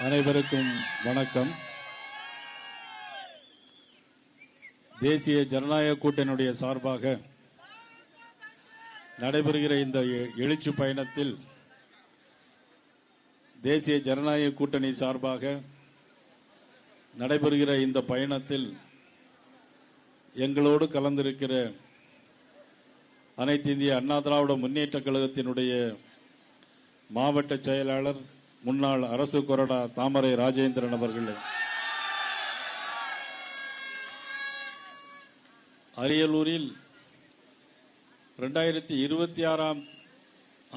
அனைவருக்கும் வணக்கம். தேசிய ஜனநாயக கூட்டணியுடைய சார்பாக நடைபெறுகிற இந்த எ- எழுச்சி பயணத்தில் தேசிய ஜனநாயக கூட்டணி சார்பாக நடைபெறுகிற இந்த பயணத்தில் எங்களோடு கலந்திருக்கிற அனைத்து இந்திய அண்ணா திராவிட முன்னேற்ற கழகத்தினுடைய மாவட்ட செயலாளர் முன்னாள் அரசு கொறடா தாமரை ராஜேந்திரன் அவர்களே. அரியலூரில் இரண்டாயிரத்தி இருபத்தி ஆறாம்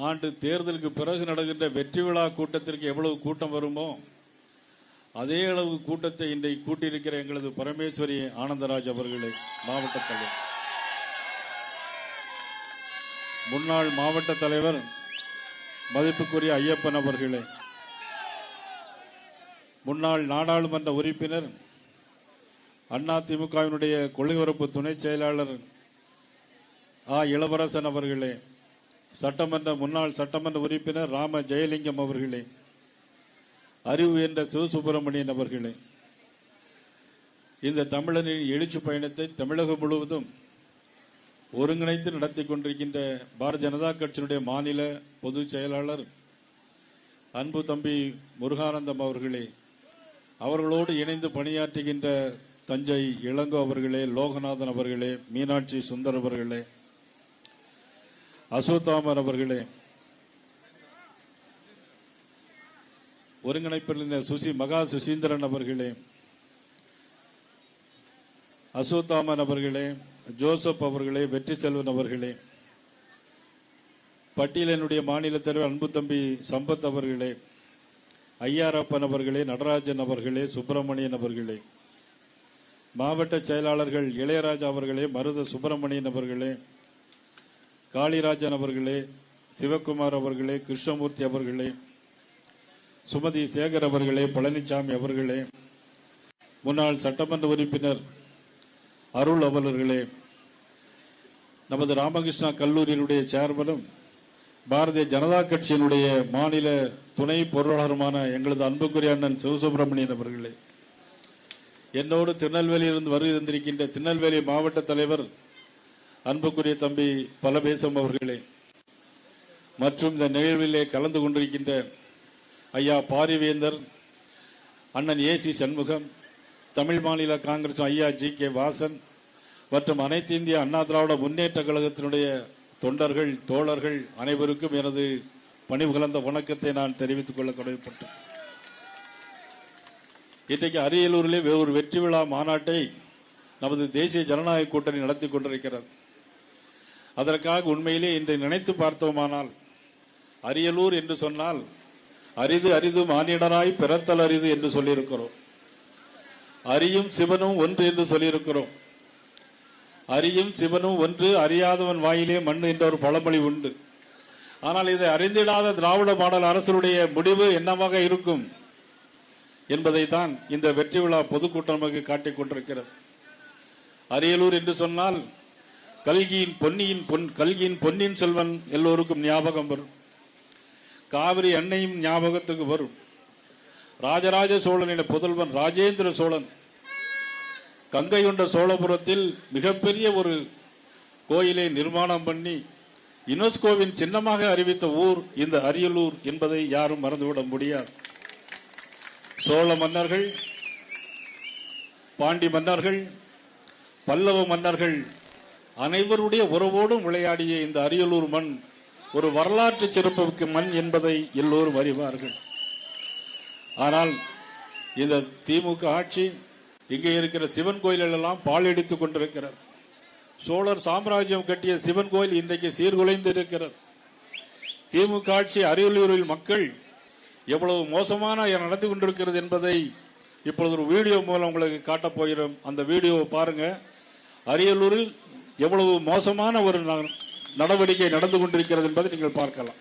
ஆண்டு தேர்தலுக்கு பிறகு நடக்கின்ற வெற்றி விழா கூட்டத்திற்கு எவ்வளவு கூட்டம் வருமோ அதே அளவு கூட்டத்தை இன்றைக்கு கூட்டியிருக்கிற எங்களது பரமேஸ்வரி ஆனந்தராஜ் அவர்களே மாவட்ட தலைவர். முன்னாள் மாவட்ட தலைவர் மதிப்புக்குரிய ஐயப்பன் அவர்களே. முன்னாள் நாடாளுமன்ற உறுப்பினர் அண்ணா திமுகவினுடைய கொள்கைபரப்பு துணை செயலாளர் ஆ. இளவரசன் அவர்களே சட்டமன்ற முன்னாள் சட்டமன்ற உறுப்பினர் ராம ஜெயலிங்கம் அவர்களே அறிவு என்ற சிவசுப்பிரமணியன் அவர்களே. இந்த தமிழனின் எழுச்சி பயணத்தை தமிழகம் முழுவதும் ஒருங்கிணைத்து நடத்தி கொண்டிருக்கின்ற பாரதிய ஜனதா கட்சியினுடைய மாநில பொதுச் செயலாளர் அன்பு தம்பி முருகானந்தம் அவர்களே அவர்களோடு இணைந்து பணியாற்றுகின்ற தஞ்சை இளங்கோ அவர்களே லோகநாதன் அவர்களே மீனாட்சி சுந்தர் அவர்களே அசோத்தாமர் அவர்களே ஒருங்கிணைப்பில் சுசி மகா சுசீந்திரன் அவர்களே அசோத்தாமன் அவர்களே ஜோசப் அவர்களே வெற்றி செல்வன் அவர்களே பட்டியலினுடைய மாநில தலைவர் அன்பு தம்பி சம்பத் அவர்களே ஐயாரப்பன் அவர்களே நடராஜன் அவர்களே சுப்பிரமணியன் அவர்களே மாவட்ட செயலாளர்கள் இளையராஜா அவர்களே மருத சுப்பிரமணியன் அவர்களே காளிராஜன் அவர்களே சிவகுமார் அவர்களே கிருஷ்ணமூர்த்தி அவர்களே சுமதி சேகர் அவர்களே பழனிசாமி அவர்களே முன்னாள் சட்டமன்ற உறுப்பினர் அருள் அவர்களே நமது ராமகிருஷ்ணா கல்லூரியினுடைய சேர்மனும் பாரதிய ஜனதா கட்சியினுடைய மாநில துணை பொருளாளருமான எங்களது அன்புக்குரிய அண்ணன் சிவசுப்பிரமணியன் அவர்களே என்னோடு திருநெல்வேலியிலிருந்து வருகை தந்திருக்கின்ற திருநெல்வேலி மாவட்ட தலைவர் அன்புக்குரிய தம்பி பலபேசம் அவர்களே மற்றும் இந்த நிகழ்விலே கலந்து கொண்டிருக்கின்ற ஐயா பாரிவேந்தர் அண்ணன் ஏசி சண்முகம் தமிழ் மாநில காங்கிரஸ் ஐயா ஜி கே வாசன் மற்றும் அனைத்து இந்திய அண்ணா திராவிட முன்னேற்ற கழகத்தினுடைய தொண்டர்கள் தோழர்கள் அனைவருக்கும் எனது பணிவு கலந்த வணக்கத்தை நான் தெரிவித்துக் கொள்ள கடமைப்பட்டேன். இன்றைக்கு அரியலூரிலே ஒரு வெற்றி விழா மாநாட்டை நமது தேசிய ஜனநாயக கூட்டணி நடத்தி கொண்டிருக்கிறது. அதற்காக உண்மையிலே இன்று நினைத்து பார்த்தோமானால் அரியலூர் என்று சொன்னால் அரிது அரிது மானிடராய் பிறத்தல் அரிது என்று சொல்லியிருக்கிறோம். அரியும் சிவனும் ஒன்று என்று சொல்லியிருக்கிறோம். அரியும் சிவனும் ஒன்று அறியாதவன் வாயிலே மண் என்ற ஒரு பழமொழி உண்டு. ஆனால் இதை அறிந்திடாத திராவிட மாடல் அரசுடைய முடிவு என்னவாக இருக்கும் என்பதை தான் இந்த வெற்றி விழா பொதுக்கூட்டம் நமக்கு காட்டிக் கொண்டிருக்கிறது. அரியலூர் என்று சொன்னால் கல்கியின் பொன்னியின் பொன் கல்கியின் பொன்னியின் செல்வன் எல்லோருக்கும் ஞாபகம் வரும். காவிரி அன்னையும் ஞாபகத்துக்கு வரும். ராஜராஜ சோழனின் புதல்வன் ராஜேந்திர சோழன் கங்கை கொண்ட சோழபுரத்தில் மிகப்பெரிய ஒரு கோயிலை நிர்மாணம் பண்ணி யுனெஸ்கோவின் சின்னமாக அறிவித்த ஊர் இந்த அரியலூர் என்பதை யாரும் மறந்துவிட முடியாது. சோழ மன்னர்கள் பாண்டி மன்னர்கள் பல்லவ மன்னர்கள் அனைவருடைய உறவோடும் விளையாடிய இந்த அரியலூர் மண் ஒரு வரலாற்று சிறப்புக்கு மண் என்பதை எல்லோரும் அறிவார்கள். ஆனால் இந்த திமுக ஆட்சி இங்கே இருக்கிற சிவன் கோயில்கள் எல்லாம் எடுத்துக் கொண்டிருக்கிறது. சோழர் சாம்ராஜ்யம் கட்டிய சிவன் கோயில் இன்றைக்கு சீர்குலைந்து இருக்கிறது திமுக ஆட்சி அரியலூரில் மக்கள் எவ்வளவு மோசமான நடந்து கொண்டிருக்கிறது என்பதை இப்பொழுது ஒரு வீடியோ மூலம் உங்களுக்கு காட்டப் போகிறோம். அந்த வீடியோவை பாருங்க. அரியலூரில் எவ்வளவு மோசமான ஒரு ந- நடவடிக்கை நடந்து கொண்டிருக்கிறது என்பதை நீங்கள் பார்க்கலாம்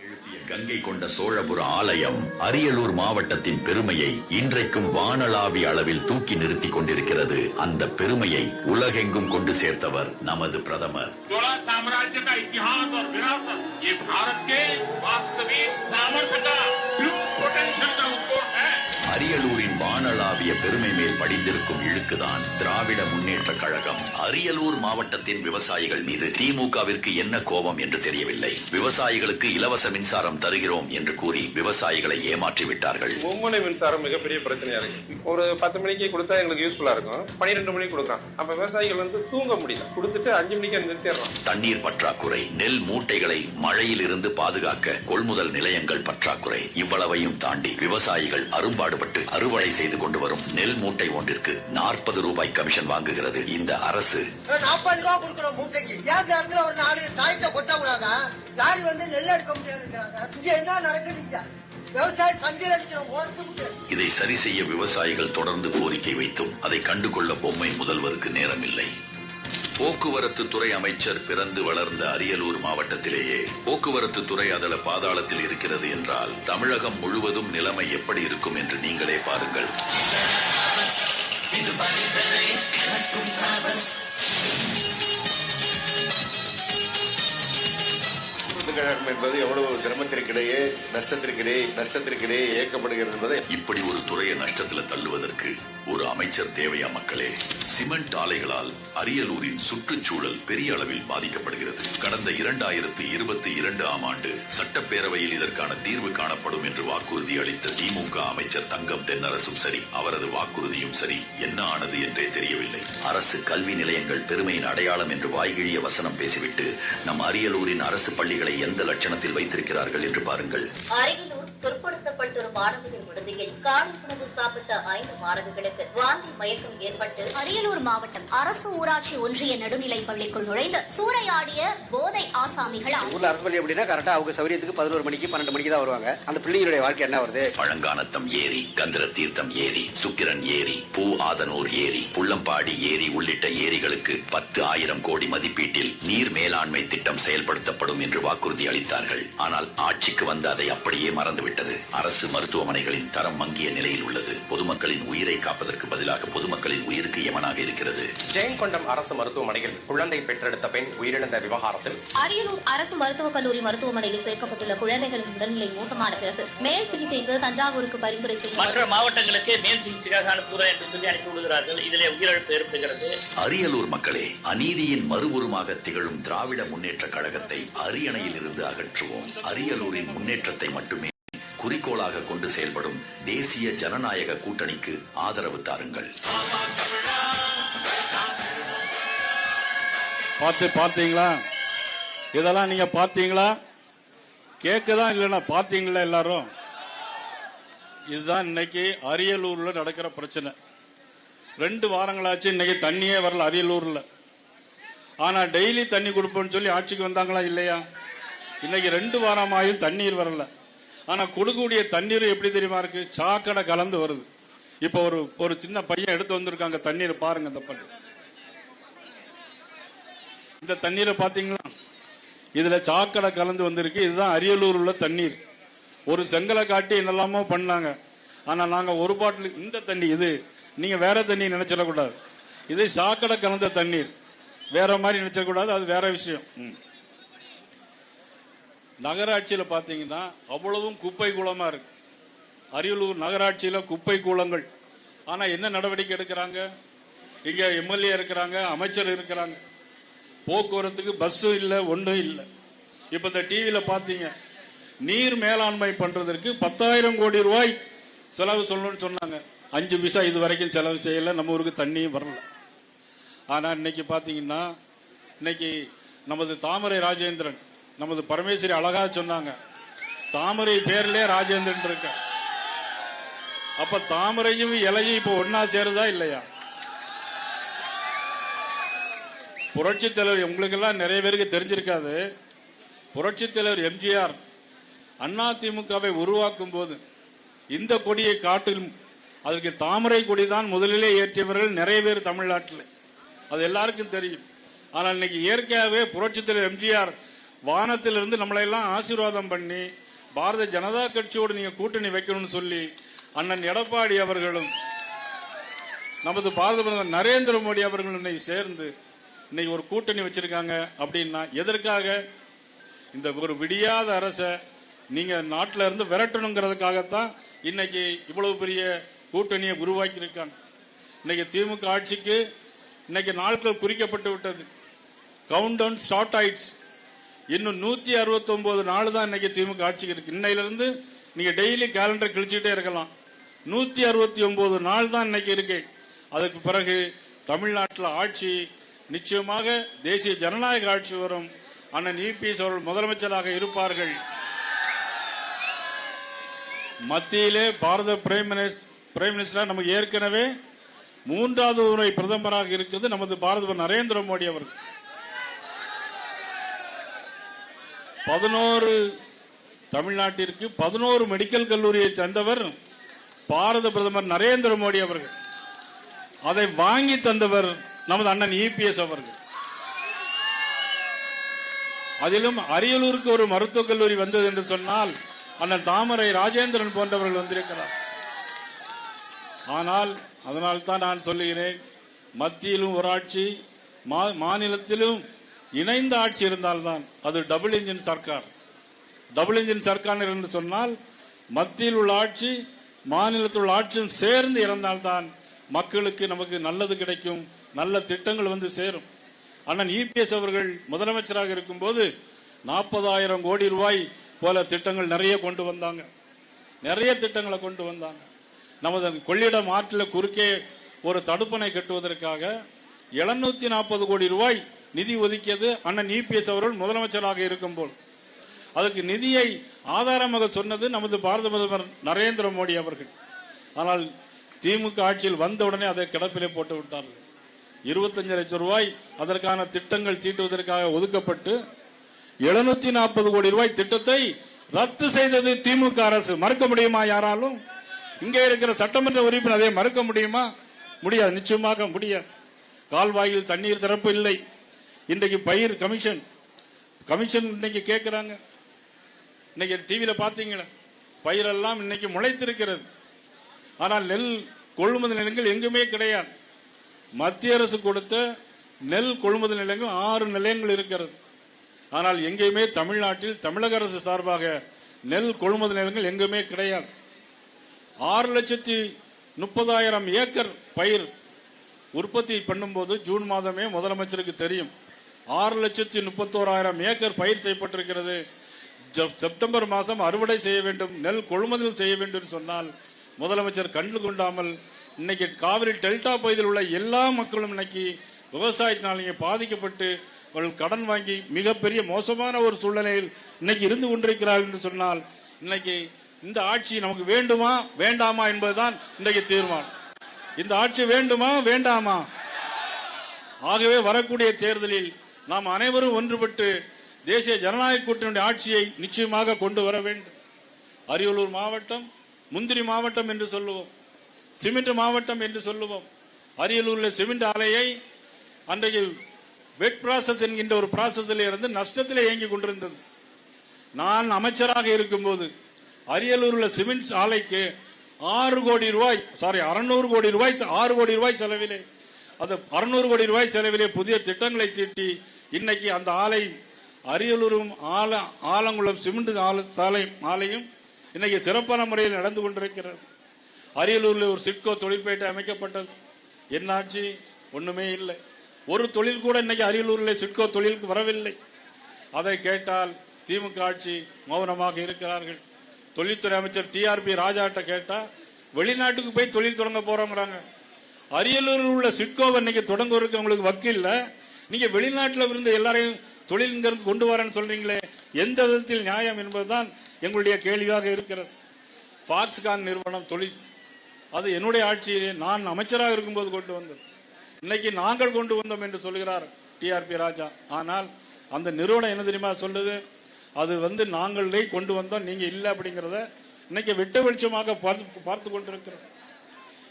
எழுப்பிய கங்கை கொண்ட சோழபுர ஆலயம் அரியலூர் மாவட்டத்தின் பெருமையை இன்றைக்கும் வானளாவிய அளவில் தூக்கி நிறுத்திக் கொண்டிருக்கிறது அந்த பெருமையை உலகெங்கும் கொண்டு சேர்த்தவர் நமது பிரதமர் चोला साम्राज्य का इतिहास और विरासत ये भारत के वास्तविक सामर्थ्य का ट्रू पोटेंशियल का उद्भव है அரியலூரின் வானளாவிய பெருமை மேல் படிந்திருக்கும் இழுக்குதான் திராவிட முன்னேற்ற கழகம். அரியலூர் மாவட்டத்தின் விவசாயிகள் மீது திமுகவிற்கு என்ன கோபம் என்று தெரியவில்லை. விவசாயிகளுக்கு இலவச மின்சாரம் தருகிறோம் என்று கூறி விவசாயிகளை ஏமாற்றி விட்டார்கள். மும்முனை மின்சாரம் மிகப்பெரிய பிரச்சனையா இருக்கு. ஒரு பத்து மணிக்கு கொடுத்தா எங்களுக்கு யூஸ்ஃபுல்லா இருக்கும். பன்னிரெண்டு மணிக்கு கொடுக்குறான் அப்ப விவசாயிகள் வந்து தூங்க முடியல. கொடுத்துட்டு அஞ்சு மணிக்கு நிறுத்திடுறான் தண்ணீர் பற்றாக்குறை நெல் மூட்டைகளை மழையில் இருந்து பாதுகாக்க கொள்முதல் நிலையங்கள் பற்றாக்குறை. இவ்வளவையும் தாண்டி விவசாயிகள் அரும்பாடுபட்டு அறுவடை செய்து கொண்டு வரும் நெல் மூட்டை ஒன்றிற்கு நாற்பது ரூபாய் கமிஷன் வாங்குகிறது. இந்த அரசு நாற்பது ரூபா கொடுக்குறோம் மூட்டைக்கு. ஏன் இந்த இடத்துல ஒரு நாலு தாயத்தை கொட்ட கூடாதா லாரி வந்து நெல் எடுக்க என்ன நடக்குது இதை சரி செய்ய விவசாயிகள் தொடர்ந்து கோரிக்கை வைத்தும் அதை கண்டுகொள்ள பொம்மை முதல்வருக்கு நேரமில்லை. போக்குவரத்து துறை அமைச்சர் பிறந்து வளர்ந்த அரியலூர் மாவட்டத்திலேயே போக்குவரத்து துறை அதள பாதாளத்தில் இருக்கிறது என்றால் தமிழகம் முழுவதும் நிலைமை எப்படி இருக்கும் என்று நீங்களே பாருங்கள். கழகம் என்பது எவ்வளவு சிரமத்திற்கிடையே நஷ்டத்திற்கிடையே நஷ்டத்திற்கிடையே இயக்கப்படுகிறது என்பதை இப்படி ஒரு துறையை நஷ்டத்துல தள்ளுவதற்கு ஒரு அமைச்சர் தேவையா மக்களே? சிமெண்ட் ஆலைகளால் அரியலூரின் சுற்றுச்சூழல் பெரிய அளவில் பாதிக்கப்படுகிறது. கடந்த இரண்டாயிரத்து இருபத்தி இரண்டு ஆம் ஆண்டு சட்டப்பேரவையில் இதற்கான தீர்வு காணப்படும் என்று வாக்குறுதி அளித்த திமுக அமைச்சர் தங்கம் தென்னரசும் சரி அவரது வாக்குறுதியும் சரி என்ன ஆனது என்றே தெரியவில்லை. அரசு கல்வி நிலையங்கள் பெருமையின் அடையாளம் என்று வாய்கிழிய வசனம் பேசிவிட்டு நம் அரியலூரின் அரசு பள்ளிகளை எந்த லட்சணத்தில் வைத்திருக்கிறார்கள் என்று பாருங்கள். அரியலூர் பிற்படுத்தப்பட்டோர் மாணவிகள் விடுதியில் காலை உணவு சாப்பிட்ட ஐந்து மாணவிகளுக்கு வாந்தி மயக்கம் ஏற்பட்டு அரியலூர் மாவட்டம் அரசு ஊராட்சி ஒன்றிய நடுநிலை பள்ளிக்குள் நுழைந்து சூறையாடிய போதை ஆசாமிகளால் ஊர்ல அரசு பள்ளி அப்படின்னா கரெக்டா அவங்க சௌரியத்துக்கு பதினோரு மணிக்கு பன்னெண்டு மணிக்கு தான் வருவாங்க. அந்த பிள்ளைங்களுடைய வாழ்க்கை என்ன வருது? பழங்கானத்தம் ஏரி கந்திர தீர்த்தம் ஏரி சுக்கிரன் ஏரி பூ ஆதனூர் ஏரி புள்ளம்பாடி ஏரி உள்ளிட்ட ஏரிகளுக்கு பத்து ஆயிரம் கோடி மதிப்பீட்டில் நீர் மேலாண்மை திட்டம் செயல்படுத்தப்படும் என்று வாக்குறுதி அளித்தார்கள். ஆனால் ஆட்சிக்கு வந்து அதை அப்படியே மறந்துவிட்டது. அரசு மருத்துவமனைகளின் தரம் மங்கிய நிலையில் உள்ளது. பொதுமக்களின் உயிரை காப்பதற்கு பதிலாக பொதுமக்களின் உயிருக்கு யமனாக இருக்கிறது. ஜெயங்கொண்டம் அரசு மருத்துவமனையில் குழந்தை பெற்றெடுத்த பெண் உயிரிழந்த விவகாரத்தில் அரியலூர் அரசு மருத்துவக் கல்லூரி மருத்துவமனையில் சேர்க்கப்பட்டுள்ள குழந்தைகளின் உடல்நிலை மோசமான பிறகு மேல் சிகிச்சைக்கு தஞ்சாவூருக்கு பரிந்துரை மற்ற மாவட்டங்களுக்கு மேல் சிகிச்சைக்காக அனுப்புகிறோம் என்று சொல்லி அனுப்பி விடுகிறார்கள். இதிலே உயிரிழப்பு ஏற்படுகிறது. அரியலூர் மக்களே அநீதியின் மறுபுறமாக திகழும் திராவிட முன்னேற்ற கழகத்தை அரியணையில் இருந்து அகற்றுவோம். அரியலூரின் முன்னேற்றத்தை மட்டுமே குறிக்கோளாக கொண்டு செயல்படும் தேசிய ஜனநாயக கூட்டணிக்கு ஆதரவு தாருங்கள். பார்த்து பார்த்தீங்களா? இதெல்லாம் நீங்க பார்த்தீங்களா? கேட்கதான் இல்லைன்னா பார்த்தீங்களா எல்லாரும்? இதுதான் இன்னைக்கு அரியலூர்ல நடக்கிற பிரச்சனை. ரெண்டு வாரங்களாச்சு இன்னைக்கு தண்ணியே வரல அரியலூர்ல. ஆனா டெய்லி தண்ணி கொடுப்போம்னு சொல்லி ஆட்சிக்கு வந்தாங்களா இல்லையா? இன்னைக்கு ரெண்டு வாரமாயும் தண்ணீர் வரல. ஆனா கொடுக்கக்கூடிய தண்ணீர் எப்படி தெரியுமா இருக்கு? சாக்கடை கலந்து வருது. இப்ப ஒரு ஒரு சின்ன பையன் எடுத்து வந்திருக்காங்க தண்ணீர் பாருங்க இந்த பண்ணி இந்த தண்ணீரை பாத்தீங்களா? இதுல சாக்கடை கலந்து வந்திருக்கு. இதுதான் அரியலூர் உள்ள தண்ணீர். ஒரு செங்கலை காட்டி என்னெல்லாமோ பண்ணாங்க. ஆனா நாங்க ஒரு பாட்டில் இந்த தண்ணி இது நீங்க வேற தண்ணி நினைச்சிடக்கூடாது. இது சாக்கடை கலந்த தண்ணீர். வேற மாதிரி நினைச்சிடக்கூடாது அது வேற விஷயம். ம். நகராட்சியில் பார்த்தீங்கன்னா அவ்வளவும் குப்பை கூலமாக இருக்கு. அரியலூர் நகராட்சியில் குப்பை கூலங்கள் ஆனால் என்ன நடவடிக்கை எடுக்கிறாங்க? இங்கே எம்எல்ஏ இருக்கிறாங்க அமைச்சர் இருக்கிறாங்க. போக்குவரத்துக்கு பஸ்ஸும் இல்லை ஒன்றும் இல்லை. இப்போ இந்த டிவியில் பார்த்தீங்க நீர் மேலாண்மை பண்ணுறதற்கு பத்தாயிரம் கோடி ரூபாய் செலவு சொல்லணும்னு சொன்னாங்க. அஞ்சு பைசா இது வரைக்கும் செலவு செய்யலை நம்ம ஊருக்கு தண்ணியும் வரல. ஆனால் இன்னைக்கு பார்த்தீங்கன்னா இன்னைக்கு நமது தாமரை ராஜேந்திரன் நமது பரமேஸ்வரி அழகா சொன்னாங்க. தாமரை பேர்லயே ராஜேந்திரன் இருக்க அப்ப தாமரையும் இலையும் இப்ப ஒன்னா சேருதா இல்லையா? புரட்சி தலைவர் உங்களுக்கெல்லாம் நிறைய பேருக்கு தெரிஞ்சிருக்காது. புரட்சி தலைவர் எம்ஜிஆர் அதிமுகவை உருவாக்கும் போது இந்த கொடியை காட்டிலும் அதற்கு தாமரை கொடி தான் முதலிலே ஏற்றியவர்கள் நிறைய பேர் தமிழ்நாட்டில். அது எல்லாருக்கும் தெரியும். ஆனால் இன்னைக்கு இயற்கையாகவே புரட்சி தலைவர் எம்ஜிஆர் வானத்திலிருந்து நம்மளை எல்லாம் ஆசீர்வாதம் பண்ணி பாரத ஜனதா கட்சியோடு நீங்க கூட்டணி வைக்கணும்னு சொல்லி அண்ணன் எடப்பாடி அவர்களும் நமது பாரத பிரதமர் நரேந்திர மோடி அவர்களும் இன்னைக்கு சேர்ந்து இன்னைக்கு ஒரு கூட்டணி வச்சிருக்காங்க அப்படின்னா எதற்காக? இந்த ஒரு விடியாத அரசை நீங்க நாட்டில இருந்து விரட்டணுங்கிறதுக்காகத்தான் இன்னைக்கு இவ்வளவு பெரிய கூட்டணியை உருவாக்கி இருக்காங்க இன்னைக்கு திமுக ஆட்சிக்கு இன்னைக்கு நாட்கள் குறிக்கப்பட்டு விட்டது. கவுண்ட் டவுன் ஸ்டார்ட் ஆயிடுச்சு. இன்னும் நூத்தி அறுபத்தி ஒன்பது நாள் தான் இன்னைக்கு திமுக ஆட்சிக்கு இருக்கு. இன்னையிலிருந்து நீங்க டெய்லி கேலண்டர் கிழிச்சுட்டே இருக்கலாம். நூத்தி அறுபத்தி ஒன்பது நாள் தான் இன்னைக்கு இருக்கு. அதுக்கு பிறகு தமிழ்நாட்டில் ஆட்சி நிச்சயமாக தேசிய ஜனநாயக ஆட்சி வரும். அண்ணன் இபிஎஸ் அவர்கள் முதலமைச்சராக இருப்பார்கள். மத்தியிலே Bharat prime minister prime minister நமக்கு ஏற்கனவே மூன்றாவது முறை பிரதமராக இருக்கிறது நமது பாரத நரேந்திர மோடி அவர்கள். பதினோரு தமிழ்நாட்டிற்கு பதினோரு மெடிக்கல் கல்லூரியை தந்தவர் பாரத பிரதமர் நரேந்திர மோடி அவர்கள். அதை வாங்கி தந்தவர் நமது அண்ணன் இபிஎஸ் அவர்கள். அதிலும் அரியலூருக்கு ஒரு மருத்துவக் கல்லூரி வந்தது என்று சொன்னால் அண்ணன் தாமரை ராஜேந்திரன் போன்றவர்கள் வந்திருக்கிறார். ஆனால் அதனால் தான் நான் சொல்லுகிறேன் மத்தியிலும் ஒரு ஆட்சி மா- மாநிலத்திலும் இணைந்த ஆட்சி இருந்தால்தான் அது டபுள் இன்ஜின் சர்க்கார். டபுள் இன்ஜின் சர்க்கார் என்று சொன்னால் மத்தியில் உள்ள ஆட்சி மாநிலத்தில் உள்ள ஆட்சியும் சேர்ந்து இருந்தால்தான் மக்களுக்கு நமக்கு நல்லது கிடைக்கும் நல்ல திட்டங்கள் வந்து சேரும். அண்ணன் இபிஎஸ் அவர்கள் முதலமைச்சராக இருக்கும்போது நாற்பதாயிரம் கோடி ரூபாய் போல திட்டங்கள் நிறைய கொண்டு வந்தாங்க. நிறைய திட்டங்களை கொண்டு வந்தாங்க. நமது கொள்ளிடம் ஆற்றில் குறுக்கே ஒரு தடுப்பணை கட்டுவதற்காக 740 நாற்பது கோடி ரூபாய் நிதி ஒதுக்கியது அண்ணன் இபிஎஸ் அவர்கள் முதலமைச்சராக இருக்கும் போல் அதுக்கு நிதியை ஆதாரமாக சொன்னது நமது பாரத பிரதமர் நரேந்திர மோடி அவர்கள். ஆனால் திமுக ஆட்சியில் வந்த உடனே அதை கிடப்பிலே போட்டு விட்டார்கள். இருபத்தஞ்சு லட்சம் ரூபாய் அதற்கான திட்டங்கள் தீட்டுவதற்காக ஒதுக்கப்பட்டு எழுநூத்தி நாற்பது கோடி ரூபாய் திட்டத்தை ரத்து செய்தது திமுக அரசு. மறுக்க முடியுமா யாராலும்? இங்கே இருக்கிற சட்டமன்ற உறுப்பினர் அதை மறுக்க முடியுமா? முடியாது. நிச்சயமாக முடியாது. கால்வாயில் தண்ணீர் திறப்பு இல்லை. இன்றைக்கு பயிர் கமிஷன் கமிஷன் இன்னைக்கு கேட்கிறாங்க இன்னைக்கு டிவியில பாத்தீங்களா? பயிரெல்லாம் இன்னைக்கு முளைத்திருக்கிறது. ஆனால் நெல் கொள்முதல் நிலையங்கள் எங்குமே கிடையாது. மத்திய அரசு கொடுத்த நெல் கொள்முதல் நிலையங்கள் ஆறு நிலையங்கள் இருக்கிறது. ஆனால் எங்கேயுமே தமிழ்நாட்டில் தமிழக அரசு சார்பாக நெல் கொள்முதல் நிலையங்கள் எங்குமே கிடையாது. ஆறு லட்சத்தி முப்பதாயிரம் ஏக்கர் பயிர் உற்பத்தி பண்ணும்போது ஜூன் மாதமே முதலமைச்சருக்கு தெரியும். ஆறு லட்சத்தி முப்பத்தோராயிரம் ஏக்கர் பயிர் செய்யப்பட்டிருக்கிறது. செப்டம்பர் மாதம் அறுவடை செய்ய வேண்டும் நெல் கொள்முதல் செய்ய வேண்டும் என்று சொன்னால் முதலமைச்சர் கண்டு கொண்டாமல் இன்னைக்கு காவிரி டெல்டா பகுதியில் உள்ள எல்லா மக்களும் இன்னைக்கு விவசாயத்தினால் இங்கே பாதிக்கப்பட்டு அவர்கள் கடன் வாங்கி மிகப்பெரிய மோசமான ஒரு சூழ்நிலையில் இன்னைக்கு இருந்து கொண்டிருக்கிறார்கள் என்று சொன்னால் இன்னைக்கு இந்த ஆட்சி நமக்கு வேண்டுமா வேண்டாமா என்பதுதான் இன்றைக்கு தீர்மானம். இந்த ஆட்சி வேண்டுமா வேண்டாமா? ஆகவே வரக்கூடிய தேர்தலில் நாம் அனைவரும் ஒன்றுபட்டு தேசிய ஜனநாயக கூட்டணியுடைய ஆட்சியை நிச்சயமாக கொண்டு வர வேண்டும். அரியலூர் மாவட்டம் முந்திரி மாவட்டம் என்று சொல்லுவோம் சிமெண்ட் மாவட்டம் என்று சொல்லுவோம். அரியலூரில் சிமெண்ட் ஆலையை அன்றைக்கு வெட் ப்ராசஸ் என்கின்ற ஒரு ப்ராசஸில் இருந்து நஷ்டத்தில் இயங்கி கொண்டிருந்தது. நான் அமைச்சராக இருக்கும்போது அரியலூரில் சிமெண்ட் ஆலைக்கு ஆறு கோடி ரூபாய் சாரி அறுநூறு கோடி ரூபாய் ஆறு கோடி ரூபாய் செலவிலே அது அறுநூறு கோடி ரூபாய் செலவிலே புதிய திட்டங்களை தீட்டி இன்னைக்கு அந்த ஆலை அரியலூரும் ஆல ஆலங்குளம் சிமெண்ட் ஆலை சாலை ஆலையும் இன்னைக்கு சிறப்பான முறையில் நடந்து கொண்டிருக்கிறது. அரியலூரில் ஒரு சிட்கோ தொழிற்பேட்டை அமைக்கப்பட்டது. என்னாச்சு ஒன்றுமே இல்லை. ஒரு தொழில் கூட இன்னைக்கு அரியலூரில் சிட்கோ தொழிலுக்கு வரவில்லை. அதை கேட்டால் திமுக ஆட்சி மௌனமாக இருக்கிறார்கள். தொழில்துறை அமைச்சர் டிஆர்பி ராஜாட்ட கேட்டால் வெளிநாட்டுக்கு போய் தொழில் தொடங்க போறோங்கிறாங்க. அரியலூரில் உள்ள சிட்கோவை இன்னைக்கு தொடங்குவதற்கு அவங்களுக்கு வக்கில்லை. நீங்க வெளிநாட்டில் இருந்து எல்லாரையும் தொழில்ங்கிறது கொண்டு வரேன்னு சொல்றீங்களே எந்த விதத்தில் நியாயம் என்பதுதான் எங்களுடைய கேள்வியாக இருக்கிறது. பாக்ஸ்கான் நிறுவனம் தொழில் அது என்னுடைய ஆட்சியிலே நான் அமைச்சராக இருக்கும்போது கொண்டு வந்தது. இன்னைக்கு நாங்கள் கொண்டு வந்தோம் என்று சொல்கிறார் டிஆர்பி ராஜா. ஆனால் அந்த நிறுவனம் என்ன தெரியுமா சொல்லுது? அது வந்து நாங்களே கொண்டு வந்தோம் நீங்க இல்லை அப்படிங்கிறத இன்னைக்கு வெட்ட வெளிச்சமாக பார்த்து பார்த்து கொண்டிருக்கிறோம்.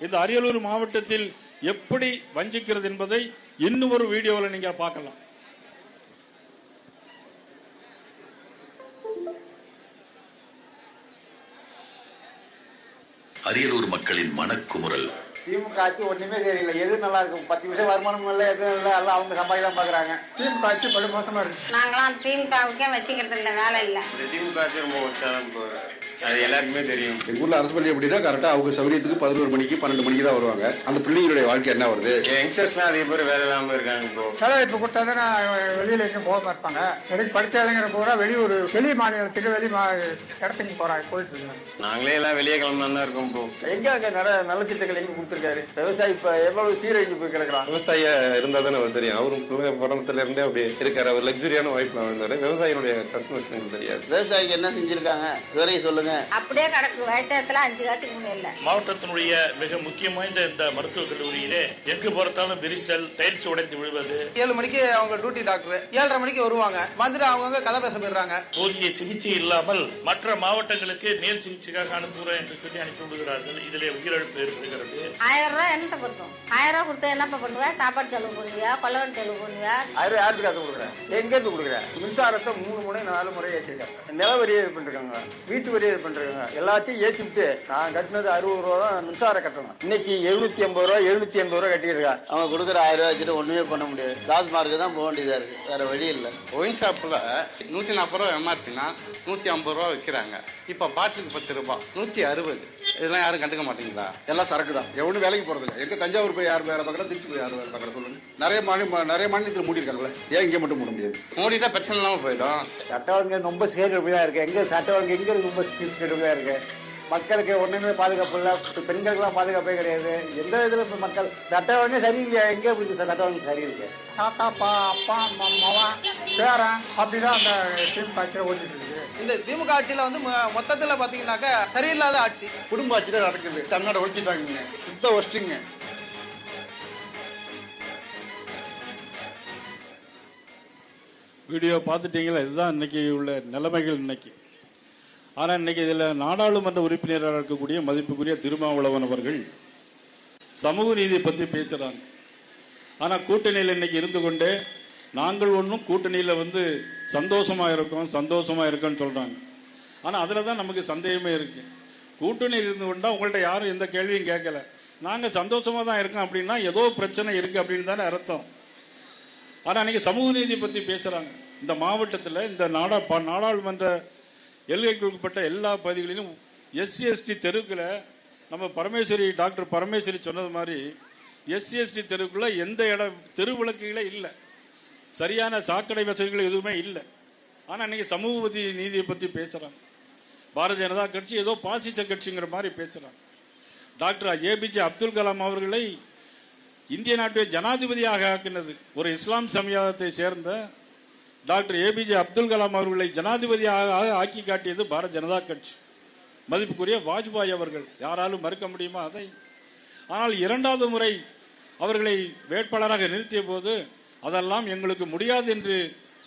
இந்த அரியலூர் மாவட்டத்தில் எப்படி வஞ்சிக்கிறது என்பதை இன்னும் ஒரு வீடியோவில் நீங்கள் பார்க்கலாம். அரியலூர் மக்களின் மனக்குமுறல். திமுக ஆட்சி ஒண்ணுமே தெரியல. எது நல்லா இருக்கும்? பத்து விஷயம் வருமானம் இல்ல எதுவும் இல்ல எல்லாம் அவங்க சம்பாதி தான் பாக்குறாங்க. திமுக ஆட்சி படு மோசமா இருக்கு. நாங்களாம் திமுகவுக்கே வச்சுக்கிறது இல்ல வேலை இல்ல. திமுக ஆட்சி ரொம்ப அது எல்லாருக்குமே தெரியும். எங்க ஊர்ல அரசு பள்ளி எப்படின்னா கரெக்டா அவங்க சௌரியத்துக்கு பதினோரு மணிக்கு பன்னெண்டு மணிக்கு தான் வருவாங்க. அந்த பிள்ளைங்களுடைய வாழ்க்கை என்ன வருது? யங்ஸ்டர்ஸ்லாம் அதிக பேர் வேலை இல்லாம இருக்காங்க இப்போ. வேலை இப்ப கொடுத்தா தானே வெளியில எங்கேயும் போகாம இருப்பாங்க எனக்கு படிச்ச இளைஞர் பூரா வெளியூர் வெளி மாநிலத்துக்கு வெளி மா இடத்துக்கு போறாங்க போயிட்டு இருக்காங்க. நாங்களே எல்லாம் வெளியே கிளம்பலாம் தான் இருக்கோம் இப்போ. எங்க அங்க நட நல்ல திட்டங்கள் எங்க கொடுத்திருக்காரு? விவசாயி இப்ப எவ்வளவு சீரழிஞ்சு போய் கிடக்குறான்? விவசாயியா இருந்தா தானே தெரியும். அவரும் பிறந்ததுல இருந்தே அப்படி இருக்காரு. அவர் லக்ஸுரியான வாய்ப்பு இருந்தாரு. விவசாயினுடைய கஷ்டம் தெரியாது. விவசாயிக்கு என்ன செஞ்சிருக்காங்க? விவரைய சொல்லுங்க. அப்படியே கிடக்கு. விவசாயத்துல அஞ்சு காட்சி கூட இல்ல. மாவட்டத்தினுடைய மிக முக்கியம் வாய்ந்த இந்த மருத்துவக் கல்லூரியிலே எங்கு பொறுத்தாலும் விரிசல் டைல்ஸ் உடைந்து விழுவது. ஏழு மணிக்கு அவங்க டியூட்டி டாக்டர் ஏழரை மணிக்கு வருவாங்க. வந்துட்டு அவங்க கதை பேச போயிடுறாங்க. போதிய சிகிச்சை இல்லாமல் மற்ற மாவட்டங்களுக்கு மேல் சிகிச்சைக்காக அனுப்புகிறோம் என்று சொல்லி அனுப்பி விடுகிறார்கள். இதிலே உயிரிழப்பு ஏற்படுகிறது. ஆயிரம் ரூபாய் என்னத்த கொடுத்தோம் ஆயிரம் ரூபாய் கொடுத்தா என்னப்பா பண்ணுவ சாப்பாடு செலவு பண்ணுவியா? கொள்ளவன் செலவு பண்ணுவியா? ஆயிரம் யாருக்கு காசு கொடுக்குறேன் எங்க இருந்து கொடுக்குறேன் மின்சாரத்தை மூணு முறை நாலு முறை ஏற்றிருக்காங்க நில வரி பண்ணிருக்காங்க. வீட்டு வரி இது பண்ணிருக்காங்க எல்லாத்தையும் ஏற்றி விட்டு நான் கட்டினது அறுபது ரூபா தான் மின்சாரம் கட்டணும். இன்னைக்கு எழுநூத்தி ஐம்பது ரூபா எழுநூத்தி எண்பது ரூபா கட்டியிருக்காங்க அவங்க கொடுக்குற ஆயிரம் ரூபாய் வச்சுட்டு ஒண்ணுமே பண்ண முடியாது. டாஸ்மார்க்கு தான் போக வேண்டியதா இருக்கு. வேற வழி இல்ல. ஒயின் ஷாப்ல நூத்தி நாற்பது ரூபா எம்ஆர்பினா நூத்தி ஐம்பது ரூபா விற்கிறாங்க இப்ப பாட்டிலுக்கு பத்து ரூபாய் நூத்தி அறுபது. இதெல்லாம் யாரும் கண்டுக்க மாட்டீங்களா? எல்லாம் சரக்கு தான். எவனும் வேலைக்கு போறது இல்லை எங்க தஞ்சாவூர் போய் யார் வேலை பார்க்கறா திருச்சி போய் யார் வேலை பார்க்கறா சொல்லுங்க. நிறைய மாநில நிறைய மாநிலத்தில் மூடி இருக்காங்களே ஏன் இங்க மட்டும் மூட முடியாது? மூடிட்டா பிரச்சனை இல்லாம போயிடும். சட்ட ஒழுங்கு ரொம்ப சீர்கெடுப்பு தான் இருக்கு. எங்க சட்ட ஒழுங்கு எங்க இருக்கு ரொம்ப சீர்கெடுப்பு தான் இருக்கு. மக்களுக்கு ஒண்ணுமே பாதுகாப்பு இல்ல. பெண்களுக்கெல்லாம் பாதுகாப்பே கிடையாது. எந்த விதத்துல இப்ப மக்கள் சட்ட ஒழுங்கு சரியில்லையா? எங்க இருக்கு சட்ட ஒழுங்கு சரியில்லை தாத்தா பா அப்பா அம்மா மவன் பேரன் அப்படிதான் அந்த திமுக ஆட்சியில் ஓட்டிட்டு இருக்கு இந்த திமுக ஆட்சியில வந்து மொ- மொத்தத்துல பாத்தீங்கன்னாக்கா சரியில்லாத ஆட்சி. குடும்ப ஆட்சி தான் நடக்குது. தமிழ்நாடு ஒழிச்சிட்டாங்க. சுத்த ஒஸ்டிங்க வீடியோ பார்த்துட்டீங்களா? இதுதான் இன்னைக்கு உள்ள நிலைமைகள் இன்னைக்கு. ஆனால் இன்னைக்கு இதில் நாடாளுமன்ற உறுப்பினராக இருக்கக்கூடிய மதிப்புக்குரிய திருமாவளவன் அவர்கள் சமூக நீதியை பற்றி பேசுகிறாங்க ஆனால் கூட்டணியில் இன்னைக்கு இருந்து கொண்டே நாங்கள் ஒன்றும் கூட்டணியில் வந்து சந்தோஷமாக இருக்கோம் சந்தோஷமாக இருக்கோன்னு சொல்கிறாங்க ஆனால் அதில் தான் நமக்கு சந்தேகமே இருக்கு. கூட்டணியில் இருந்து கொண்டா உங்கள்கிட்ட யாரும் எந்த கேள்வியும் கேட்கல. நாங்கள் சந்தோஷமாக தான் இருக்கோம் அப்படின்னா ஏதோ பிரச்சனை இருக்குது அப்படின்னு தானே அர்த்தம். ஆனால் அன்றைக்கி சமூக நீதி பற்றி பேசுகிறாங்க இந்த மாவட்டத்தில் இந்த நாடா நாடாளுமன்ற எல்கைக்கு உட்பட்ட எல்லா பகுதிகளிலும் எஸ்சி எஸ்டி தெருக்கில் நம்ம பரமேஸ்வரி டாக்டர் பரமேஸ்வரி சொன்னது மாதிரி எஸ்சி எஸ்டி தெருக்குள்ள எந்த இடம் தெரு விளக்குகளே இல்லை. சரியான சாக்கடை வசதிகள் எதுவுமே இல்லை. ஆனால் இன்னைக்கு சமூக நீதி- நீதியை பற்றி பேசுகிறாங்க பாரதிய ஜனதா கட்சி ஏதோ பாசிச கட்சிங்கிற மாதிரி பேசுகிறாங்க டாக்டர் ஏபிஜே அப்துல் கலாம் அவர்களை இந்திய நாட்டை ஜனாதிபதியாக ஆக்கினது ஒரு இஸ்லாம் சமயத்தை சேர்ந்த டாக்டர் ஏபிஜே அப்துல் கலாம் அவர்களை ஜனாதிபதியாக ஆக்கி காட்டியது பாரத ஜனதா கட்சி. மதிப்புக்குரிய வாஜ்பாய் அவர்கள் யாராலும் மறுக்க முடியுமா அதை? ஆனால் இரண்டாவது முறை அவர்களை வேட்பாளராக நிறுத்திய போது அதெல்லாம் எங்களுக்கு முடியாது என்று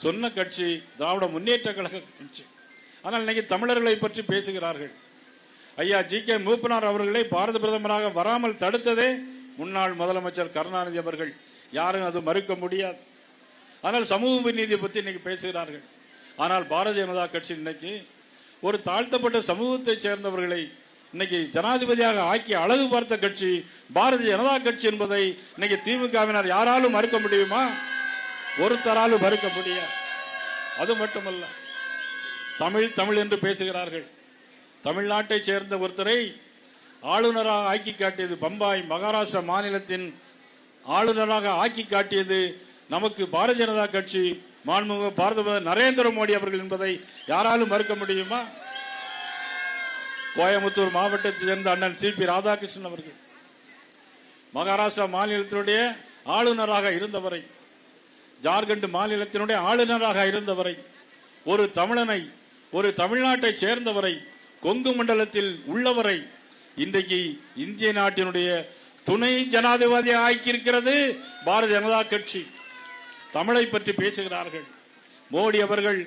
சொன்ன கட்சி திராவிட முன்னேற்ற கழக கட்சி. ஆனால் இன்னைக்கு தமிழர்களை பற்றி பேசுகிறார்கள். ஐயா ஜி கே மூப்பனார் அவர்களை பாரத பிரதமராக வராமல் தடுத்ததே முன்னாள் முதலமைச்சர் கருணாநிதி அவர்கள். யாரும் அது மறுக்க முடியாது. ஆனால் சமூக நீதியை பற்றி இன்னைக்கு பேசுகிறார்கள். ஆனால் பாரதிய ஜனதா கட்சி இன்னைக்கு ஒரு தாழ்த்தப்பட்ட சமூகத்தை சேர்ந்தவர்களை இன்னைக்கு ஜனாதிபதியாக ஆக்கி அழகு பார்த்த கட்சி பாரதிய ஜனதா கட்சி என்பதை இன்னைக்கு திமுகவினர் யாராலும் மறுக்க முடியுமா? ஒருத்தராலும் மறுக்க முடியாது. அது மட்டுமல்ல தமிழ் தமிழ் என்று பேசுகிறார்கள். தமிழ்நாட்டை சேர்ந்த ஒருத்தரை ஆளுநராக ஆக்கி காட்டியது பம்பாய் மகாராஷ்டிரா மாநிலத்தின் ஆளுநராக ஆக்கி காட்டியது நமக்கு பாரதிய ஜனதா கட்சி மாண்புமிகு பாரத நரேந்திர மோடி அவர்கள் என்பதை யாராலும் மறுக்க முடியுமா? கோயம்புத்தூர் மாவட்டத்தைச் சேர்ந்த அண்ணன் சி பி ராதாகிருஷ்ணன் அவர்கள். மகாராஷ்டிரா மாநிலத்தினுடைய ஆளுநராக இருந்தவரை ஜார்க்கண்ட் மாநிலத்தினுடைய ஆளுநராக இருந்தவரை ஒரு தமிழனை ஒரு தமிழ்நாட்டை சேர்ந்தவரை கொங்கு மண்டலத்தில் உள்ளவரை இன்றைக்கு இந்திய நாட்டினுடைய துணை ஜனாதிபதி ஆக்கியிருக்கிறது பாரதிய ஜனதா கட்சி. தமிழை பற்றி பேசுகிறார்கள். மோடி அவர்கள்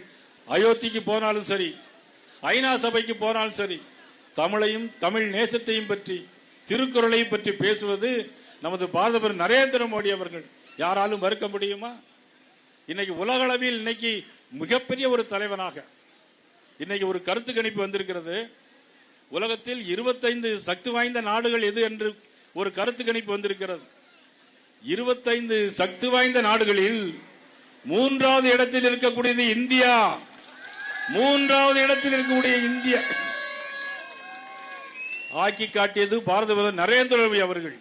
அயோத்திக்கு போனாலும் சரி ஐநா சபைக்கு போனாலும் சரி தமிழையும் தமிழ் நேசத்தையும் பற்றி திருக்குறளையும் பற்றி பேசுவது நமது பாரதபர் நரேந்திர மோடி அவர்கள். யாராலும் மறுக்க முடியுமா? இன்னைக்கு உலகளவில் இன்னைக்கு மிகப்பெரிய ஒரு தலைவனாக இன்னைக்கு ஒரு கருத்து கணிப்பு வந்திருக்கிறது. உலகத்தில் இருபத்தைந்து சக்தி வாய்ந்த நாடுகள் எது என்று ஒரு கருத்து கணிப்பு வந்திருக்கிறது. இருபத்தைந்து சக்தி வாய்ந்த நாடுகளில் மூன்றாவது இடத்தில் இருக்கக்கூடியது இந்தியா. மூன்றாவது இடத்தில் இருக்கக்கூடிய இந்தியா. ஆக்கி காட்டியது பாரத பிரதமர் நரேந்திர மோடி அவர்கள்.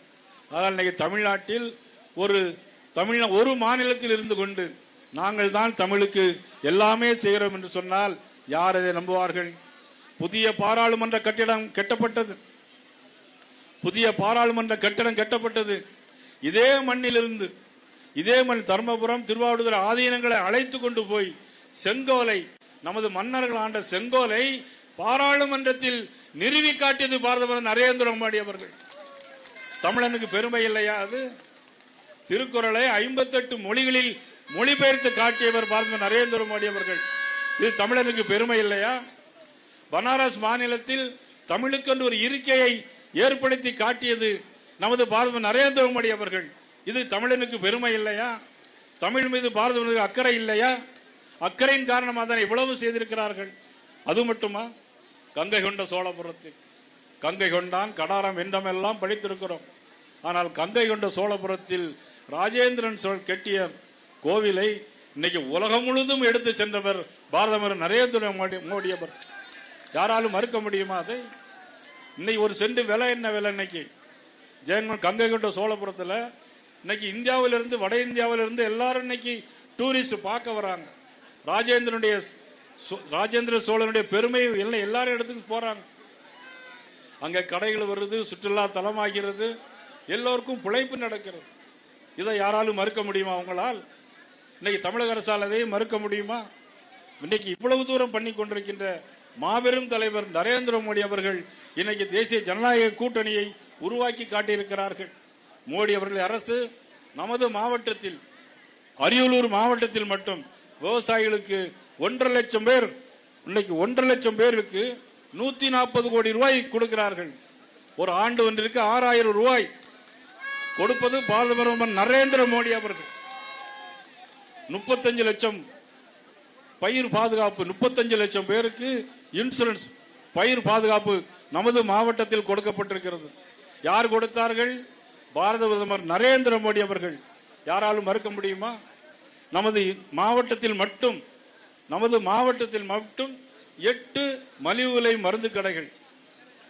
அதனால் இன்னைக்கு தமிழ்நாட்டில் ஒரு தமிழ் ஒரு மாநிலத்தில் இருந்து கொண்டு நாங்கள் தான் தமிழுக்கு எல்லாமே செய்கிறோம் என்று சொன்னால் யார் அதை நம்புவார்கள்? புதிய பாராளுமன்ற கட்டிடம் கட்டப்பட்டது. புதிய பாராளுமன்ற கட்டிடம் கட்டப்பட்டது. இதே மண்ணிலிருந்து இதே மண் தர்மபுரம் திருவாவூர் ஆதீனங்களை அழைத்து கொண்டு போய் செங்கோலை நமது மன்னர்கள் ஆண்ட செங்கோலை பாராளுமன்றத்தில் நிறுவி காட்டியது பாரத பிரதமர் நரேந்திர மோடி அவர்கள். தமிழனுக்கு பெருமை இல்லையா அது? திருக்குறளை ஐம்பத்தெட்டு மொழிகளில் மொழிபெயர்த்து காட்டியவர் பாரத நரேந்திர மோடி அவர்கள். இது தமிழனுக்கு பெருமை இல்லையா? பனாரஸ் மாநிலத்தில் தமிழுக்கென்று ஒரு இருக்கையை ஏற்படுத்தி காட்டியது நமது பாரத நரேந்திர மோடி அவர்கள் இது தமிழனுக்கு பெருமை இல்லையா? தமிழ் மீது பாரத அக்கறை இல்லையா? அக்கறையின் காரணமாக தான் இவ்வளவு செய்திருக்கிறார்கள். அது மட்டுமா? கங்கை கொண்ட சோழபுரத்தில். கங்கை கொண்டான் கடாரம் என்றமெல்லாம் படித்திருக்கிறோம் ஆனால் கங்கை கொண்ட சோழபுரத்தில் ராஜேந்திரன் சோழ் கெட்டிய கோவிலை இன்னைக்கு உலகம் முழுதும் எடுத்து சென்றவர் பாரதமர் நரேந்திர மோடி மோடி அவர். யாராலும் மறுக்க முடியுமா அதை? இன்னைக்கு ஒரு செண்டு விலை என்ன விலை இன்னைக்கு? ஜெயங்கொண்ட கங்கை கொண்ட சோழபுரத்தில் இன்னைக்கு இந்தியாவிலிருந்து வட இந்தியாவிலிருந்து எல்லாரும் இன்னைக்கு டூரிஸ்ட் பார்க்க வராங்க. ராஜேந்திரனுடைய சோ- ராஜேந்திர சோழனுடைய பெருமை எல்லாம் எல்லாரும் இடத்துக்கு போறாங்க. அங்க கடைகள் வருது சுற்றுலா தலமாகிறது எல்லோருக்கும் பிழைப்பு நடக்கிறது. இதை யாராலும் மறுக்க முடியுமா அவங்களால் இன்னைக்கு தமிழக அரசால் அதையும் மறுக்க முடியுமா? இன்னைக்கு இவ்வளவு தூரம் பண்ணி கொண்டிருக்கின்ற மாபெரும் தலைவர் நரேந்திர மோடி அவர்கள் இன்னைக்கு தேசிய ஜனநாயக கூட்டணியை உருவாக்கி காட்டியிருக்கிறார்கள். மோடி அவர்கள் அரசு நமது மாவட்டத்தில் அரியலூர் மாவட்டத்தில் மட்டும் விவசாயிகளுக்கு ஒன்றரை லட்சம் பேர் இன்னைக்கு ஒன்றரை லட்சம் பேருக்கு நூத்தி நாற்பது கோடி ரூபாய் கொடுக்கிறார்கள். ஒரு ஆண்டு ஒன்றிற்கு ஆறாயிரம் ரூபாய் கொடுப்பது பாரத நரேந்திர மோடி அவர்கள். முப்பத்தஞ்சு லட்சம் பயிர் பாதுகாப்பு முப்பத்தஞ்சு லட்சம் பேருக்கு இன்சூரன்ஸ் பயிர் பாதுகாப்பு நமது மாவட்டத்தில் கொடுக்கப்பட்டிருக்கிறது. யார் கொடுத்தார்கள்? பாரத பிரதமர் நரேந்திர மோடி அவர்கள். யாராலும் மறுக்க முடியுமா? நமது மாவட்டத்தில் மட்டும் நமது மாவட்டத்தில் மட்டும் எட்டு மலிவு விலை மருந்து கடைகள்.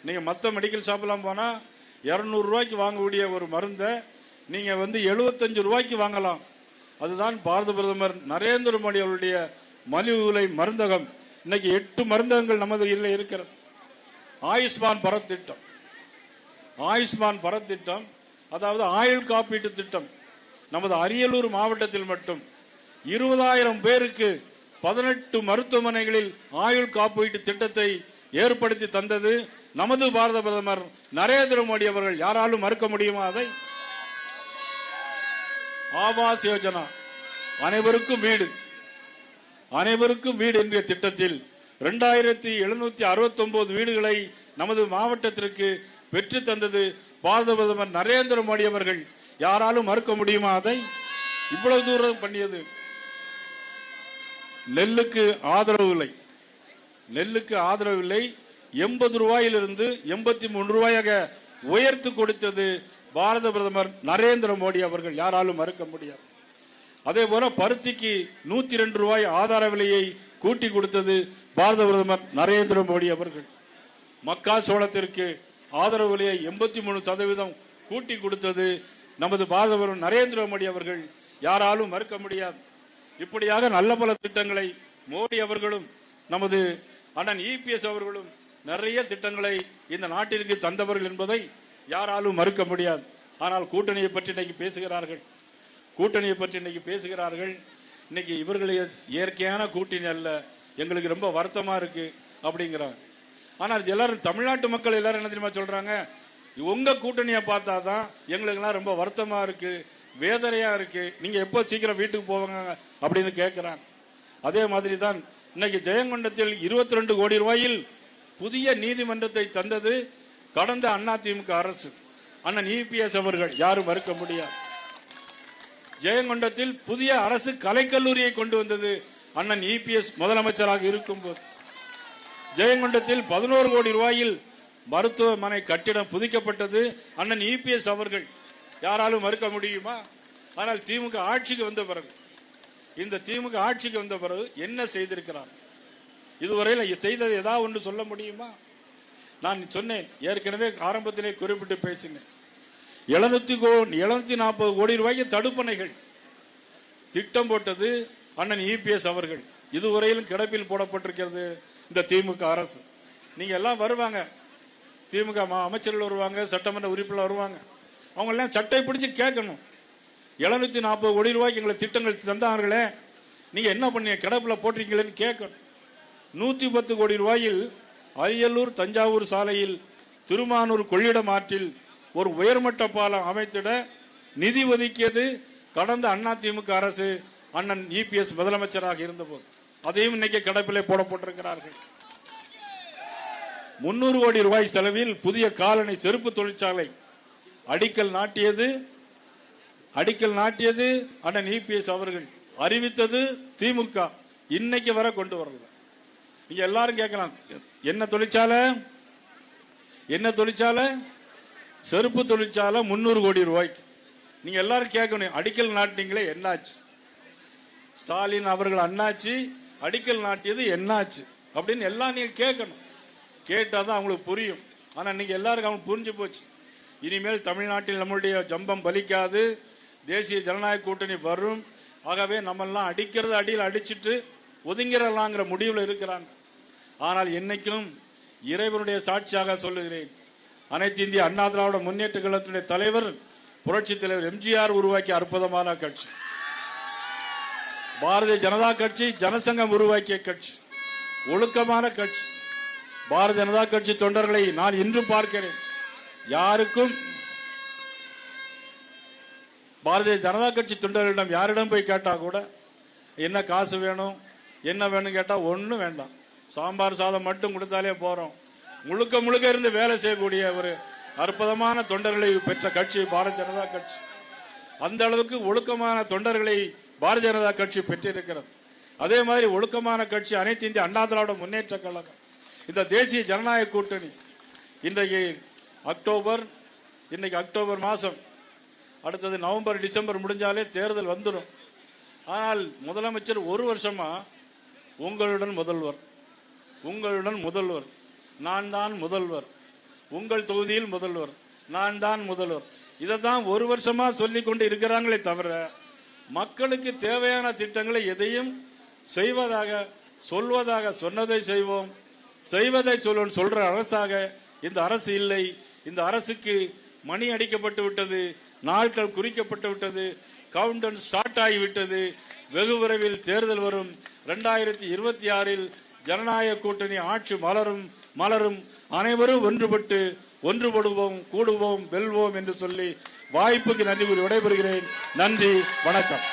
நீங்கள் மற்ற மெடிக்கல் ஷாப்லாம் போனால் இரநூறு ரூபாய்க்கு வாங்கக்கூடிய ஒரு மருந்தை நீங்கள் வந்து எழுபத்தஞ்சு ரூபாய்க்கு வாங்கலாம். அதுதான் பாரத பிரதமர் நரேந்திர மோடி அவருடைய மலிவு விலை மருந்தகம். இன்னைக்கு எட்டு மருந்தகங்கள் நமது இல்லை இருக்கிறது. ஆயுஷ்மான் பரத் திட்டம். ஆயுஷ்மான் பரத் திட்டம் அதாவது ஆயுள் காப்பீட்டு திட்டம். நமது அரியலூர் மாவட்டத்தில் மட்டும் இருபதாயிரம் பேருக்கு பதினெட்டு மருத்துவமனைகளில் ஆயுள் காப்பீட்டு திட்டத்தை ஏற்படுத்தி தந்தது நமது பாரத பிரதமர் நரேந்திர மோடி அவர்கள். யாராலும் மறுக்க முடியுமா அதை? ஆவாஸ் யோஜனா. அனைவருக்கும் வீடு. அனைவருக்கும் வீடு என்ற திட்டத்தில் இரண்டாயிரத்தி எழுநூத்தி அறுபத்தி ஒன்பது வீடுகளை நமது மாவட்டத்திற்கு வெற்றி தந்தது பாரத பிரதமர் நரேந்திர மோடி அவர்கள். யாராலும் மறுக்க முடியுமா அதை? இவ்வளவு தூரம் பண்ணியது. நெல்லுக்கு ஆதரவு இல்லை. நெல்லுக்கு ஆதரவு இல்லை. எண்பது ரூபாயிலிருந்து எண்பத்தி மூணு ரூபாயாக உயர்த்து கொடுத்தது பாரத பிரதமர் நரேந்திர மோடி அவர்கள். யாராலும் மறுக்க முடியாது. அதே போல பருத்திக்கு நூத்தி ரெண்டு ரூபாய் ஆதார விலையை கூட்டி கொடுத்தது பாரத பிரதமர் நரேந்திர மோடி அவர்கள். மக்கா சோளத்திற்கு ஆதரவு விலையை எண்பத்தி மூணு சதவீதம் கூட்டி கொடுத்தது நமது பாரதவரும் நரேந்திர மோடி அவர்கள். யாராலும் மறுக்க முடியாது. இப்படியாக நல்ல பல திட்டங்களை மோடி அவர்களும் நமது அண்ணன் இபிஎஸ் அவர்களும் நிறைய திட்டங்களை இந்த நாட்டிற்கு தந்தவர்கள் என்பதை யாராலும் மறுக்க முடியாது. ஆனால் கூட்டணியை பற்றி இன்னைக்கு பேசுகிறார்கள். கூட்டணியை பற்றி இன்னைக்கு பேசுகிறார்கள். இன்னைக்கு இவர்களுடைய இயற்கையான கூட்டணி அல்ல. எங்களுக்கு ரொம்ப வருத்தமா இருக்கு அப்படிங்கிறாங்க ஆனால் எல்லாரும் தமிழ்நாட்டு மக்கள் எல்லாரும் என்ன தெரியுமா சொல்றாங்க? உங்க கூட்டணியை பார்த்தா தான் எங்களுக்கெல்லாம் ரொம்ப வருத்தமா இருக்கு வேதனையா இருக்கு. நீங்க எப்போ சீக்கிரம் வீட்டுக்கு போவாங்க அப்படின்னு கேட்கிறாங்க அதே மாதிரி தான் இன்னைக்கு ஜெயங்கொண்டத்தில் இருபத்தி ரெண்டு கோடி ரூபாயில் புதிய நீதிமன்றத்தை தந்தது கடந்த அதிமுக அரசு. அண்ணன் இபிஎஸ் அவர்கள் யாரும் மறுக்க முடியாது. ஜெயங்கொண்டத்தில் புதிய அரசு கலைக்கல்லூரியை கொண்டு வந்தது அண்ணன் இபிஎஸ் முதலமைச்சராக இருக்கும்போது. ஜெயங்கொண்டத்தில் பதினோரு கோடி ரூபாயில் மருத்துவமனை கட்டிடம் புதிக்கப்பட்டது. அண்ணன் இபிஎஸ் அவர்கள் யாராலும் மறுக்க முடியுமா? ஆனால் திமுக ஆட்சிக்கு வந்த பிறகு இந்த திமுக ஆட்சிக்கு வந்த பிறகு என்ன செய்திருக்கிறார்? இதுவரையில் செய்தது ஏதாவது ஒன்று சொல்ல முடியுமா? நான் சொன்னேன் ஏற்கனவே ஆரம்பத்திலே குறிப்பிட்டு பேசினேன். எழுநூத்தி எழுநூத்தி நாற்பது கோடி ரூபாய்க்கு தடுப்பணைகள் திட்டம் போட்டது அண்ணன் இபிஎஸ் அவர்கள். இதுவரையிலும் கிடப்பில் போடப்பட்டிருக்கிறது. இந்த திமுக அரசு. நீங்க எல்லாம் வருவாங்க. திமுக மா- அமைச்சர்கள் வருவாங்க சட்டமன்ற உறுப்பினர் வருவாங்க. அவங்க எல்லாம் சட்டை பிடிச்சு கேட்கணும். எழுநூத்தி நாற்பது கோடி ரூபாய்க்கு எங்களை திட்டங்கள் தந்தார்களே. நீங்க என்ன பண்ணீங்க? கிடப்புல போட்டிருக்கீங்களேன்னு கேட்கணும். நூத்தி பத்து கோடி ரூபாயில் அரியலூர் தஞ்சாவூர் சாலையில் திருமானூர் கொள்ளிடம் ஆற்றில் ஒரு உயர்மட்ட பாலம் அமைத்திட நிதி ஒதுக்கியது கடந்த அண்ணா திமுக அரசு அண்ணன் இபிஎஸ் முதலமைச்சராக இருந்தபோது. அதையும் இன்னைக்கு கடப்பிலே போடப்பட்டிருக்கிறார்கள். முன்னூறு கோடி ரூபாய் செலவில் புதிய காலனி செருப்பு தொழிற்சாலை. அடிக்கல் நாட்டியது அடிக்கல் நாட்டியது அண்ணன் இபிஎஸ் அவர்கள் அறிவித்தது திமுக. இன்னைக்கு வர கொண்டு வரல. நீங்க எல்லாரும் கேட்கலாம் என்ன தொழிற்சாலை? என்ன தொழிற்சாலை? செருப்பு தொழிற்சாலை முன்னூறு கோடி ரூபாய்க்கு. நீங்க எல்லாரும் கேட்கணும் அடிக்கல் நாட்டினீங்களே என்னாச்சு? ஸ்டாலின் அவர்கள் அண்ணாச்சி அடிக்கல் நாட்டியது என்னாச்சு? அப்படின்னு எல்லாம் நீங்க கேட்கணும். கேட்டாதான் அவங்களுக்கு புரியும். ஆனா இன்னைக்கு எல்லாருக்கும் அவங்க புரிஞ்சு போச்சு. இனிமேல் தமிழ்நாட்டில் நம்மளுடைய ஜம்பம் பலிக்காது. தேசிய ஜனநாயக கூட்டணி வரும். ஆகவே நம்ம எல்லாம் அடிக்கிறது அடியில் அடிச்சிட்டு ஒதுங்கிறலாங்கிற முடிவில் இருக்கிறாங்க. ஆனால் என்னைக்கும் இறைவனுடைய சாட்சியாக சொல்லுகிறேன். அனைத்து இந்திய அண்ணா திராவிட முன்னேற்ற கழகத்தினுடைய தலைவர் புரட்சி தலைவர் எம்ஜிஆர் உருவாக்கிய அற்புதமான கட்சி. பாரதிய ஜனதா கட்சி ஜனசங்கம் உருவாக்கிய கட்சி. ஒழுக்கமான கட்சி. பாரதிய ஜனதா கட்சி தொண்டர்களை நான் இன்றும் பார்க்கிறேன். யாருக்கும் பாரதிய ஜனதா கட்சி தொண்டர்களிடம் யாரிடம் போய் கேட்டா கூட என்ன காசு வேணும் என்ன வேணும் கேட்டா ஒன்றும் வேண்டாம். சாம்பார் சாதம் மட்டும் கொடுத்தாலே போறோம். முழுக்க முழுக்க இருந்து வேலை செய்யக்கூடிய ஒரு அற்புதமான தொண்டர்களை பெற்ற கட்சி பாரதிய ஜனதா கட்சி. அந்த அளவுக்கு ஒழுக்கமான தொண்டர்களை பாரதிய ஜனதா கட்சி பெற்றிருக்கிறது. அதே மாதிரி ஒழுக்கமான கட்சி அனைத்து இந்திய அண்ணா திராவிட முன்னேற்ற கழகம். இந்த தேசிய ஜனநாயக கூட்டணி இன்றைக்கு அக்டோபர் இன்னைக்கு அக்டோபர் மாதம் அடுத்தது நவம்பர் டிசம்பர் முடிஞ்சாலே தேர்தல் வந்துடும். ஆனால் முதலமைச்சர் ஒரு வருஷமா உங்களுடன் முதல்வர் உங்களுடன் முதல்வர் நான் தான் முதல்வர் உங்கள் தொகுதியில் முதல்வர் நான் தான் முதல்வர். இதை தான் ஒரு வருஷமா சொல்லிக் கொண்டு இருக்கிறாங்களே தவிர மக்களுக்கு தேவையான திட்டங்களை எதையும் செய்வதாக சொல்வதாக சொன்னதை செய்வோம். செய்வதை சொல்வோம் சொல்ற அரசாக இந்த அரசு இல்லை. இந்த அரசுக்கு மணி அடிக்கப்பட்டு விட்டது நாட்கள் குறிக்கப்பட்டு விட்டது கவுண்டன் ஸ்டார்ட் ஆகிவிட்டது வெகு விரைவில் தேர்தல் வரும். இரண்டாயிரத்தி இருபத்தி ஆறில் ஜனநாயக கூட்டணி ஆட்சி மலரும் மலரும். அனைவரும் ஒன்றுபட்டு ஒன்றுபடுவோம் கூடுவோம் வெல்வோம் என்று சொல்லி வாய்ப்புக்கு நன்றி கூறி விடைபெறுகிறேன். நன்றி வணக்கம்.